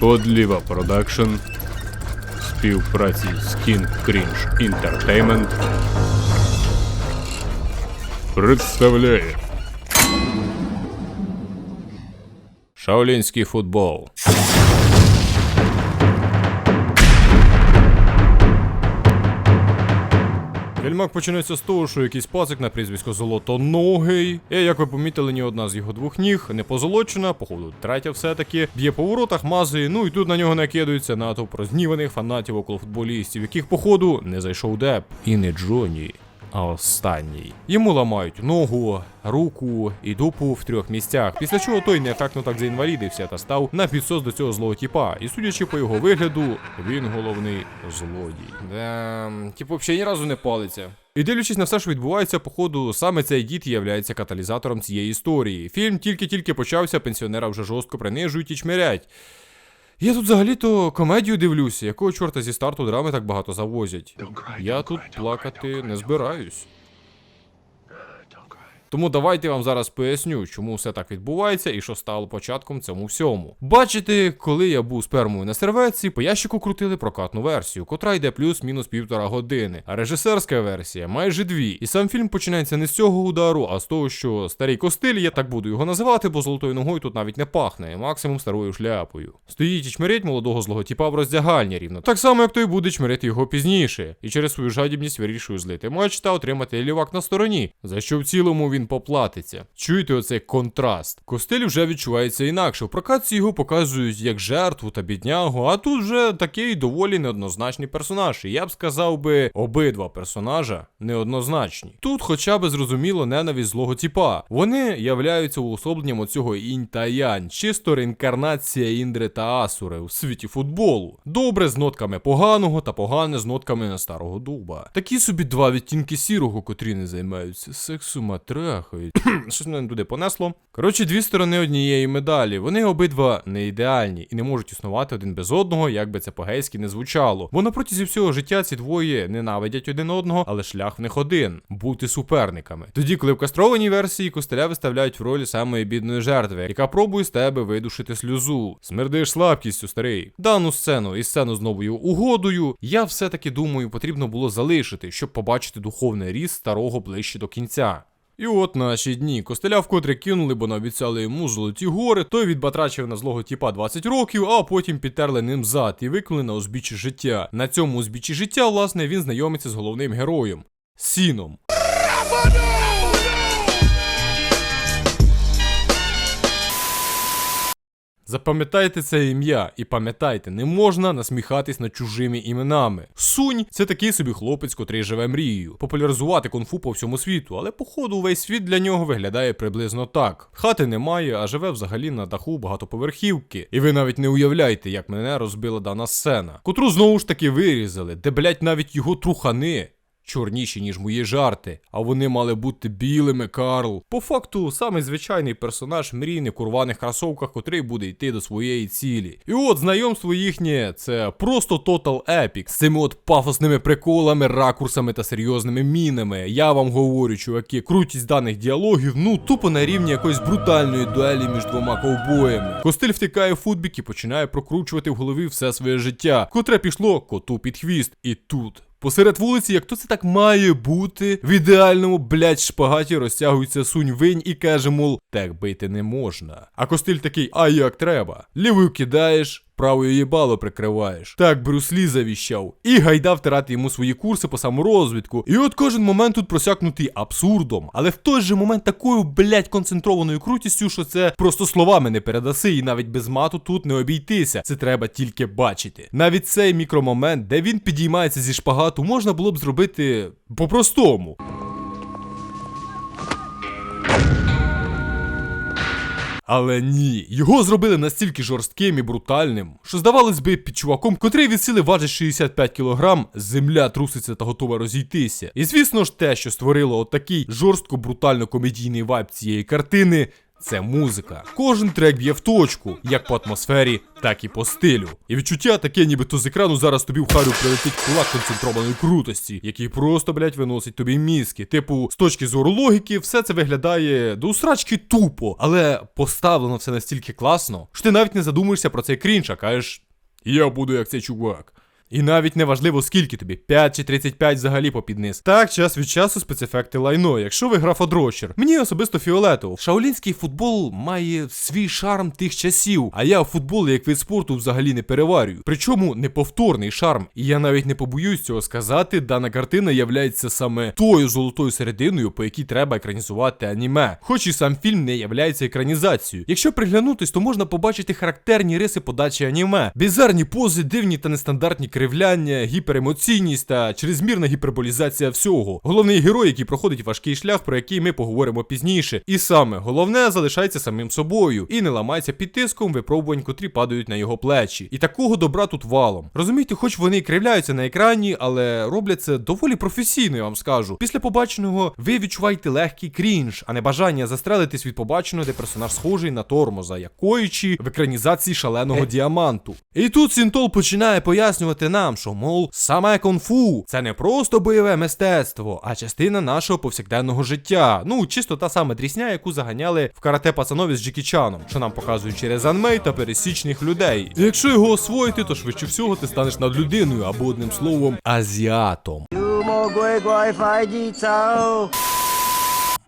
Подліва Продакшн, співпраці з King Cringe Entertainment представляє Шаолінський футбол. Фільмак починається з того, що якийсь пацик на прізвисько Золотоногий. І як ви помітили, ні одна з його двох ніг не позолочена, походу, третя все-таки. Б'є по воротах, мазує, ну і тут на нього накидується натовп розніваних фанатів около футболістів, яких, походу, не зайшов Деп. І не Джоні. А останній. Йому ламають ногу, руку і дупу в трьох місцях, після чого той неефектно так заінвалідився та став на підсос до цього злого тіпа. І судячи по його вигляду, він головний злодій. Да, типу, взагалі ні разу не палиться. І дивлячись на все, що відбувається, походу, саме цей дід являється каталізатором цієї історії. Фільм тільки-тільки почався, пенсіонера вже жорстко принижують і чмирять. Я тут взагалі-то комедію дивлюся, якого чорта зі старту драми так багато завозять. Я тут плакати не збираюсь. Тому давайте вам зараз поясню, чому все так відбувається і що стало початком цьому всьому. Бачите, коли я був спермою на серветці, по ящику крутили прокатну версію, котра йде плюс-мінус півтора години, а режисерська версія майже дві. І сам фільм починається не з цього удару, а з того, що старий костиль, я так буду його називати, бо золотою ногою тут навіть не пахне, максимум старою шляпою. Стоїть і чмирить молодого злого тіпа в роздягальні рівно. Так само, як той буде чмирити його пізніше, і через свою жадібність вирішує злити матч та отримати лівак на стороні, за що в цілому він поплатиться. Чуєте оцей контраст? Костиль вже відчувається інакше. В прокатці його показують як жертву та біднягу, а тут вже такий доволі неоднозначний персонаж. І я б сказав би, обидва персонажа неоднозначні. Тут хоча б зрозуміло ненависть злого тіпа. Вони являються уособленням оцього інь та янь, чисто реінкарнація Індри та Асури у світі футболу. Добре з нотками поганого та погане з нотками на старого дуба. Такі собі два відтінки сірого, котрі не займаються сексом, а трахають. Щось мене туди понесло. Коротше, дві сторони однієї медалі. Вони обидва не ідеальні і не можуть існувати один без одного, як би це по-гейськи не звучало. Бо на протязі всього життя ці двоє ненавидять один одного, але шлях в них один бути суперниками. Тоді, коли в кастрованій версії костеля виставляють в ролі самої бідної жертви, яка пробує з тебе видушити сльозу. Смердиш слабкістю, старий. Дану сцену і сцену з новою угодою, я все-таки думаю, потрібно було залишити, щоб побачити духовний ріст старого ближче до кінця. І от наші дні. Костеля вкотре кинули, бо наобіцяли йому золоті гори, той відбатрачив на злого тіпа 20 років, а потім підтерли ним зад і викинули на узбіччі життя. На цьому узбіччі життя, власне, він знайомиться з головним героєм Сіном. Запам'ятайте це ім'я і пам'ятайте, не можна насміхатись над чужими іменами. Сунь це такий собі хлопець, котрий живе мрією, популяризувати кунг-фу по всьому світу, але походу весь світ для нього виглядає приблизно так. Хати немає, а живе взагалі на даху багатоповерхівки. І ви навіть не уявляєте, як мене розбила дана сцена, котру знову ж таки вирізали, де блять навіть його трухани чорніші, ніж мої жарти, а вони мали бути білими, Карл. По факту, самий звичайний персонаж мрійний в курваних кросовках, котрий буде йти до своєї цілі. І от знайомство їхнє це просто тотал епік з цими от пафосними приколами, ракурсами та серйозними мінами. Я вам говорю, чуваки, крутість даних діалогів, ну тупо на рівні якоїсь брутальної дуелі між двома ковбоями. Костиль втикає в футбік і починає прокручувати в голові все своє життя, котре пішло коту під хвіст. І тут. Посеред вулиці, як то це так має бути, в ідеальному, блядь, шпагаті розтягується сунь винь і каже, мол, так бити не можна. А костиль такий, а як треба? Лівою кидаєш. Правою їбало прикриваєш. Так Брюс Лі завіщав. І гайда втирати йому свої курси по саморозвідку. І от кожен момент тут просякнутий абсурдом. Але в той же момент такою, блядь, концентрованою крутістю, що це просто словами не передаси, і навіть без мату тут не обійтися. Це треба тільки бачити. Навіть цей мікромомент, де він підіймається зі шпагату, можна було б зробити по-простому. Але ні, його зробили настільки жорстким і брутальним, що здавалось би, під чуваком, котрий від сили важить 65 кг, земля труситься та готова розійтися. І звісно ж, те, що створило отакий жорстко брутально комедійний вайб цієї картини, це музика. Кожен трек б'є в точку, як по атмосфері, так і по стилю. І відчуття таке, нібито з екрану зараз тобі в харю прилетить кулак концентрованої крутості, який просто, блять, виносить тобі мізки. Типу, з точки зору логіки, все це виглядає до усрачки тупо, але поставлено все настільки класно, що ти навіть не задумуєшся про цей крінж, а кажеш, я буду як цей чувак. І навіть не важливо скільки тобі, 5 чи 35 взагалі попід низ. Так, час від часу спецефекти лайно, якщо ви графодрочер. Мені особисто фіолетово. Шаолінський футбол має свій шарм тих часів, а я футбол як вид спорту взагалі не переварюю. Причому неповторний шарм. І я навіть не побоюсь цього сказати, дана картина являється саме тою золотою серединою, по якій треба екранізувати аніме. Хоч і сам фільм не являється екранізацією. Якщо приглянутись, то можна побачити характерні риси подачі аніме, бізарні пози, дивні та нестандартні кривляння, гіперемоційність та чрезмірна гіперболізація всього. Головний герой, який проходить важкий шлях, про який ми поговоримо пізніше. І саме головне залишається самим собою і не ламається під тиском випробувань, котрі падають на його плечі. І такого добра тут валом. Розумієте, хоч вони і кривляються на екрані, але роблять це доволі професійно, я вам скажу. Після побаченого ви відчуваєте легкий крінж, а не бажання застрелитись від побаченого, де персонаж схожий на тормоза, якоїчі в екранізації шаленого діаманту. І тут Сінтол починає пояснювати нам, що мов саме кунг-фу це не просто бойове мистецтво, а частина нашого повсякденного життя. Ну, чисто та сама дрісня, яку заганяли в карате пацанові з Джекі Чаном, що нам показують через анмей та пересічних людей. І якщо його освоїти, то швидше всього ти станеш над людиною або одним словом азіатом.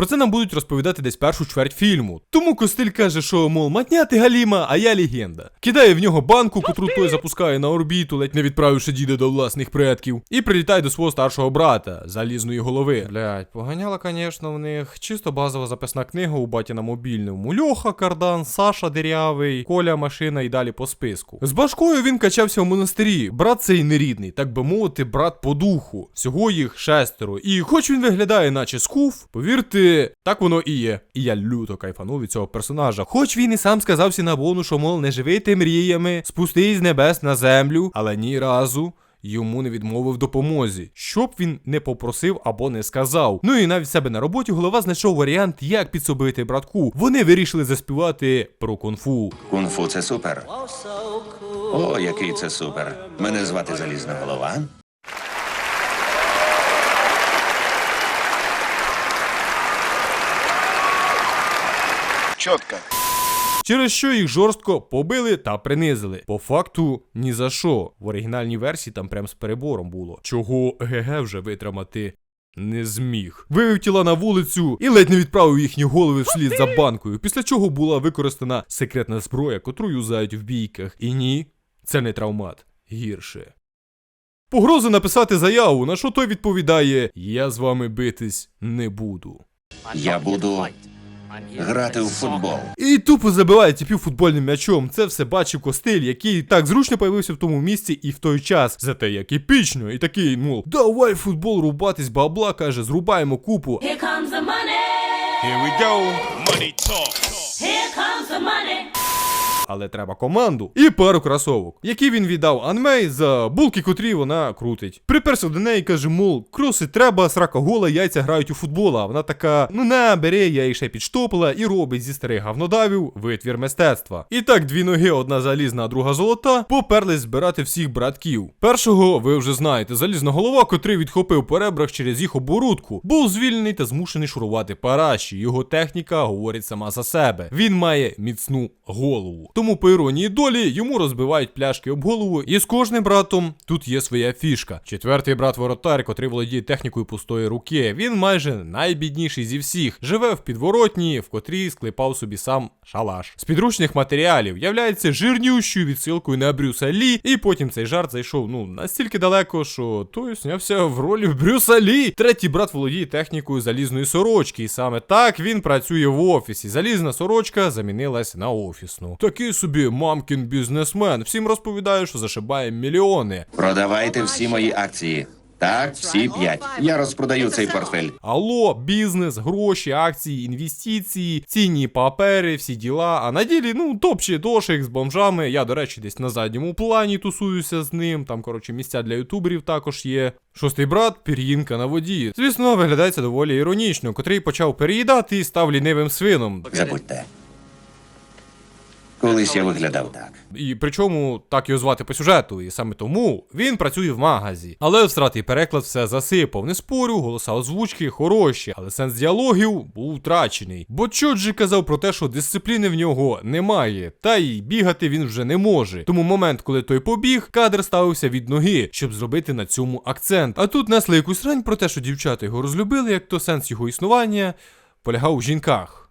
Про це нам будуть розповідати десь першу чверть фільму. Тому Костиль каже, що мол, матня ти Галіма, а я легенда. Кидає в нього банку, котру той запускає на орбіту, ледь не відправивши діда до власних предків, і прилітає до свого старшого брата, залізної голови. Блять, поганяла, звісно, в них чисто базова записна книга у баті на мобільному. Льоха, кардан, Саша Дирявий, Коля машина і далі по списку. З башкою він качався в монастирі. Брат цей нерідний, так би мовити, брат по духу. Всього їх шестеро. І хоч він виглядає, наче скуф, повірте так воно і є. І я люто кайфанув від цього персонажа. Хоч він і сам сказав Сінабону, що мол, не живи ти мріями, спустись з небес на землю, але ні разу. Йому не відмовив допомозі, щоб він не попросив або не сказав. Ну і навіть себе на роботі голова знайшов варіант, як підсобити братку. Вони вирішили заспівати про кунг-фу. Кунг-фу це супер. О, який це супер. Мене звати Залізна голова. Четко. Через що їх жорстко побили та принизили. По факту ні за що. В оригінальній версії там прям з перебором було. Чого ГГ вже витримати. Не зміг. Вивів тіла на вулицю і ледь не відправив їхні голови вслід за банкою, після чого була використана секретна зброя, котру юзають в бійках. І ні, це не травмат. Гірше. Погрози написати заяву, на що той відповідає: Я з вами битись не буду. Я буду грати у футбол. І тупо забиває тіпів футбольним м'ячом. Це все бачив Костиль, який так зручно появився в тому місці і в той час. Зате як епічно, і такий, ну, давай футбол рубатись, бабла, каже, зрубаємо купу. Here comes the money. Here we go. Money talk. Here comes the money. Але треба команду і пару кросовок, які він віддав Анмей за булки, котрі вона крутить. Приперся до неї і каже, мол, кроси треба, срака гола, яйця грають у футбол. А вона така: ну на, бери, я її ще підштопила і робить зі старих гавнодавів витвір мистецтва. І так дві ноги, одна залізна, а друга золота, поперлись збирати всіх братків. Першого ви вже знаєте, залізна голова, котрий відхопив по ребрах через їх оборудку, був звільнений та змушений шурувати параші. Його техніка говорить сама за себе. Він має міцну голову. Тому по іронії долі йому розбивають пляшки об голову, і з кожним братом тут є своя фішка. Четвертий брат воротар, котрий володіє технікою пустої руки. Він майже найбідніший зі всіх. Живе в підворотні, в котрій склепав собі сам шалаш. З підручних матеріалів являється жирнющою відсилкою на Брюса Лі, і потім цей жарт зайшов ну настільки далеко, що той снявся в ролі Брюса Лі. Третій брат володіє технікою залізної сорочки, і саме так він працює в офісі. Залізна сорочка замінилась на офісну. Такий собі мамкін бізнесмен. Всім розповідає, що зашибає мільйони. Продавайте всі мої акції. Так, всі п'ять. Я розпродаю цей портфель. Алло, бізнес, гроші, акції, інвестиції, цінні папери, всі діла. А на ділі, ну, топче дошик з бомжами. Я, до речі, десь на задньому плані тусуюся з ним. Там, коротше, місця для ютуберів також є. Шостий брат, пір'їнка на воді. Звісно, виглядає це доволі іронічно, котрий почав переїдати і став лінивим свином. Забудьте. Колись я виглядав так. І причому так його звати по сюжету, і саме тому він працює в магазі. Але втратий переклад все засипав. Не спорю, голоса озвучки хороші, але сенс діалогів був втрачений. Бо Чоджі казав про те, що дисципліни в нього немає, та й бігати він вже не може. Тому момент, коли той побіг, кадр ставився від ноги, щоб зробити на цьому акцент. А тут несли якусь рань про те, що дівчата його розлюбили, як то сенс його існування полягав у жінках.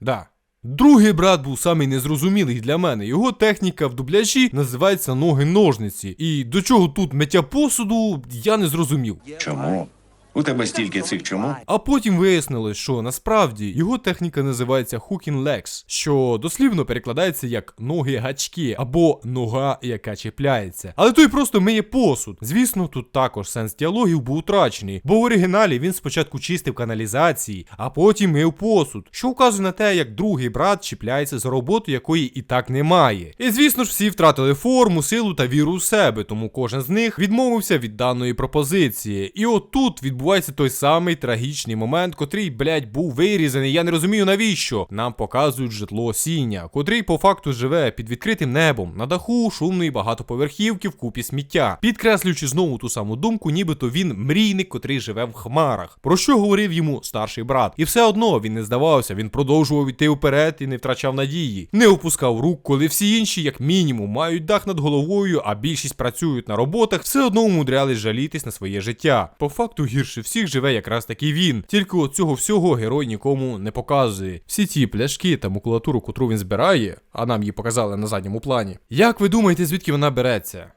Да. Другий брат був самий незрозумілий для мене. Його техніка в дубляжі називається ноги-ножниці. І до чого тут миття посуду, я не зрозумів. Чому? У тебе стільки цих чому? А потім вияснилось, що насправді його техніка називається hooking legs, що дослівно перекладається як ноги гачки або нога, яка чіпляється. Але той просто миє посуд. Звісно, тут також сенс діалогів був утрачений, бо в оригіналі він спочатку чистив каналізації, а потім мив посуд, що вказує на те, як другий брат чіпляється за роботу, якої і так немає. І звісно ж, всі втратили форму, силу та віру в себе, тому кожен з них відмовився від даної пропозиції. І отут відбувається той самий трагічний момент, котрий, блядь, був вирізаний. Я не розумію навіщо. Нам показують житло сіня, котрий по факту живе під відкритим небом, на даху шумної багатоповерхівки в купі сміття, підкреслюючи знову ту саму думку, нібито він мрійник, котрий живе в хмарах. Про що говорив йому старший брат? І все одно він не здавався, він продовжував йти вперед і не втрачав надії, не опускав рук, коли всі інші, як мінімум, мають дах над головою, а більшість працюють на роботах, все одно умудрялись жалітись на своє життя. По факту гірше всіх живе якраз таки він. Тільки от цього всього герой нікому не показує. Всі ті пляшки та макулатуру, котру він збирає, а нам її показали на задньому плані. Як ви думаєте, звідки вона береться?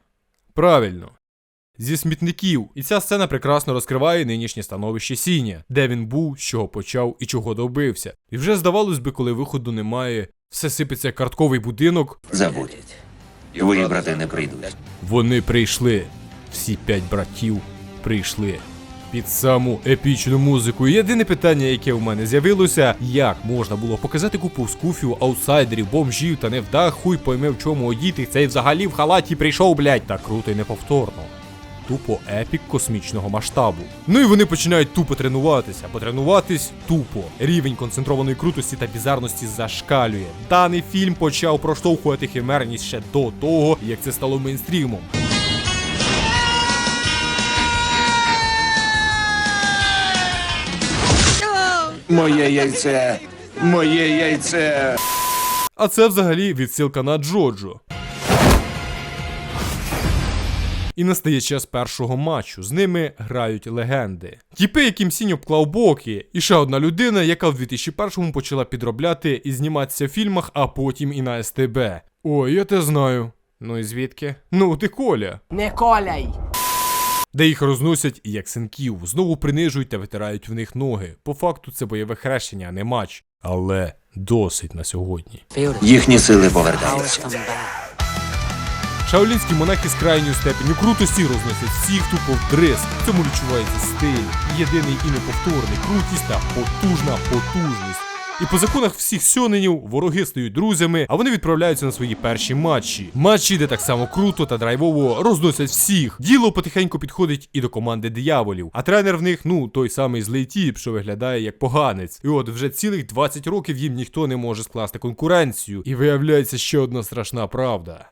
Правильно. Зі смітників, і ця сцена прекрасно розкриває нинішнє становище Сіня, де він був, з чого почав і чого добився. І вже здавалось би, коли виходу немає, все сипеться картковий будинок. Забудь. Твої брати не прийдуть. Вони прийшли. Всі п'ять братів прийшли. Під саму епічну музику. Єдине питання, яке у мене з'явилося, як можна було показати купу скуфів, аутсайдерів, бомжів та невдах, хуй пойме в чому одіти, цей взагалі в халаті прийшов, блядь, так круто і неповторно. Тупо епік космічного масштабу. Ну і вони починають тупо тренуватися, бо тренуватись тупо. Рівень концентрованої крутості та бізарності зашкалює. Даний фільм почав проштовхувати химерність ще до того, як це стало мейнстрімом. Моє яйце! Моє яйце! А це взагалі відсилка на Джоджо. І настає час першого матчу. З ними грають легенди. Тіпи, яким сінь обклав боки, і ще одна людина, яка в 2001-му почала підробляти і зніматися в фільмах, а потім і на СТБ. Ой, я те знаю. Ну і звідки? Ну, ти Коля. Не коляй! Де їх розносять як синків, знову принижують та витирають в них ноги. По факту це бойове хрещення, а не матч. Але досить на сьогодні. Їхні сили повертаються. Шаолінські монахи з крайньою степеню крутості розносять всіх тупо в. В цьому відчувається стиль, єдиний і неповторний крутість та потужна потужність. І по законах всіх сьоненів вороги стають друзями, а вони відправляються на свої перші матчі. Матчі, де так само круто та драйвово розносять всіх. Діло потихеньку підходить і до команди дияволів. А тренер в них, ну, той самий злий тіп, що виглядає як поганець. І от вже цілих 20 років їм ніхто не може скласти конкуренцію. І виявляється ще одна страшна правда.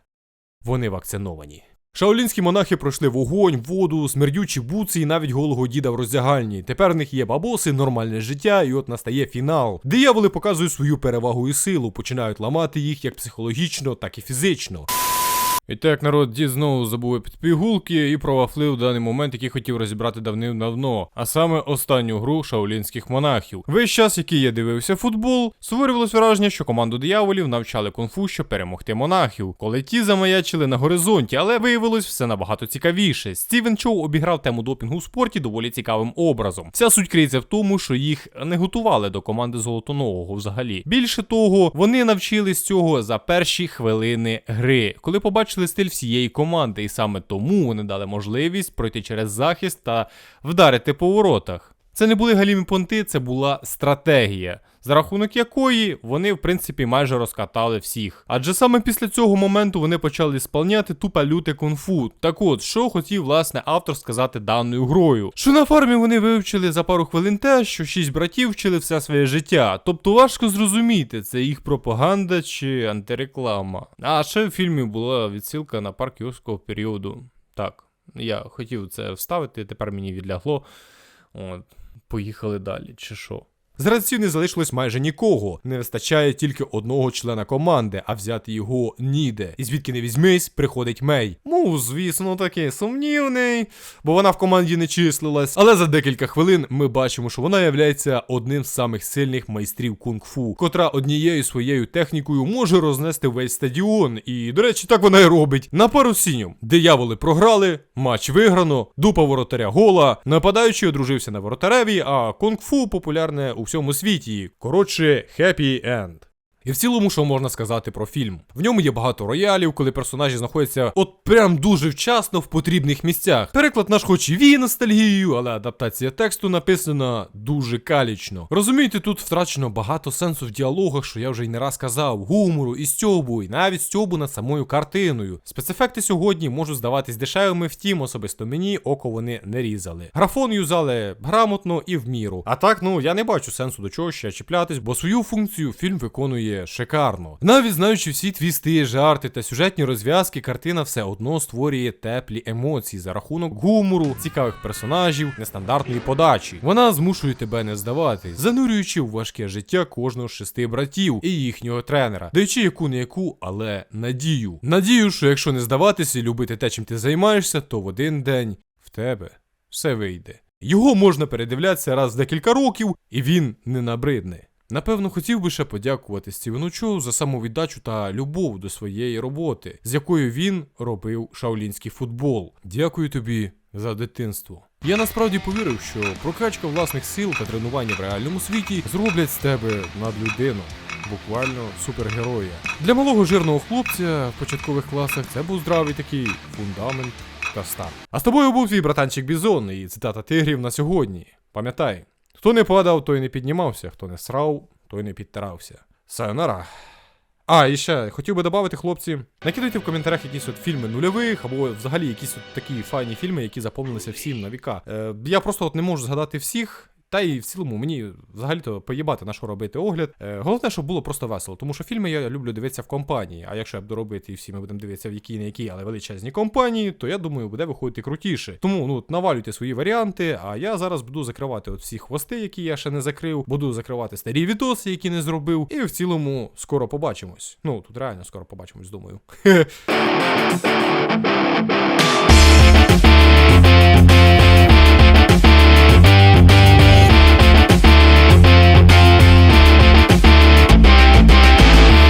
Вони вакциновані. Шаолінські монахи пройшли вогонь, воду, смердючі буці і навіть голого діда в роздягальні. Тепер в них є бабоси, нормальне життя, і от настає фінал. Дияволи показують свою перевагу і силу, починають ламати їх як психологічно, так і фізично. І так народ дід знову забув під пігулки і провафлив даний момент, який хотів розібрати давним-давно, а саме останню гру шаолінських монахів. Весь час, який я дивився футбол, створювалось враження, що команду дияволів навчали кунг-фу, щоб перемогти монахів, коли ті замаячили на горизонті, але виявилось все набагато цікавіше. Стівен Чоу обіграв тему допінгу в спорті доволі цікавим образом. Вся суть криється в тому, що їх не готували до команди золотонового взагалі. Більше того, вони навчились цього за перші хвилини гри, коли побачили пом'якшили стиль всієї команди, і саме тому вони дали можливість пройти через захист та вдарити по воротах. Це не були галімі понти, це була стратегія, за рахунок якої вони, в принципі, майже розкатали всіх. Адже саме після цього моменту вони почали сповняти тупо люте кунг-фу. Так от, що хотів власне автор сказати даною грою? Що на фармі вони вивчили за пару хвилин те, що шість братів вчили все своє життя. Тобто важко зрозуміти, це їх пропаганда чи антиреклама. А ще в фільмі була відсилка на парк юрського періоду. Так, я хотів це вставити, тепер мені відлягло. От, поїхали далі, чи що? З гравців не залишилось майже нікого. Не вистачає тільки одного члена команди, а взяти його ніде. І звідки не візьмись, приходить Мей. Ну, звісно, таки сумнівний, бо вона в команді не числилась. Але за декілька хвилин ми бачимо, що вона являється одним з самих сильних майстрів кунг-фу, котра однією своєю технікою може рознести весь стадіон. І, до речі, так вона і робить. На пару сінів. Дияволи програли, матч виграно, дупа воротаря гола, нападаючий одружився на воротареві, а кунг-фу популярне у всьому світі. Коротше, happy end. І в цілому, що можна сказати про фільм? В ньому є багато роялів, коли персонажі знаходяться от прям дуже вчасно в потрібних місцях. Переклад наш хоч і віє ностальгію, але адаптація тексту написана дуже калічно. Розумієте, тут втрачено багато сенсу в діалогах, що я вже й не раз казав, гумору і стьобу, і навіть стьобу над самою картиною. Спецефекти сьогодні можуть здаватись дешевими, втім, особисто мені око вони не різали. Графон юзали грамотно і в міру. А так, ну я не бачу сенсу до чого ще чіплятись, бо свою функцію фільм виконує шикарно. Навіть знаючи всі твісти, жарти та сюжетні розв'язки, картина все одно створює теплі емоції за рахунок гумору, цікавих персонажів, нестандартної подачі. Вона змушує тебе не здаватись, занурюючи в важке життя кожного з шести братів і їхнього тренера, даючи яку не яку, але надію. Надію, що якщо не здаватися і любити те, чим ти займаєшся, то в один день в тебе все вийде. Його можна передивлятися раз в декілька років, і він не набридне. Напевно, хотів би ще подякувати Стівену Чоу за самовіддачу та любов до своєї роботи, з якою він робив шаолінський футбол. Дякую тобі за дитинство. Я насправді повірив, що прокачка власних сил та тренування в реальному світі зроблять з тебе надлюдину. Буквально супергероя. Для малого жирного хлопця в початкових класах це був здравий такий фундамент та старт. А з тобою був твій братанчик Бізон і цитата тигрів на сьогодні. Пам'ятай, хто не падав, той не піднімався, хто не срав, той не підтирався. Сайонара. А, і ще хотів би додати, хлопці, накидайте в коментарях якісь от фільми нульових, або взагалі якісь от такі файні фільми, які заповнилися всім на віка. Е, я просто от не можу згадати всіх. Та і в цілому мені взагалі-то поїбати на що робити огляд. Е, головне, щоб було просто весело, тому що фільми я люблю дивитися в компанії. А якщо я буду робити і всі ми будемо дивитися в якій не якій, але величезні компанії, то я думаю, буде виходити крутіше. Тому ну навалюйте свої варіанти. А я зараз буду закривати от всі хвости, які я ще не закрив. Буду закривати старі відоси, які не зробив. І в цілому скоро побачимось. Ну тут реально скоро побачимось, думаю.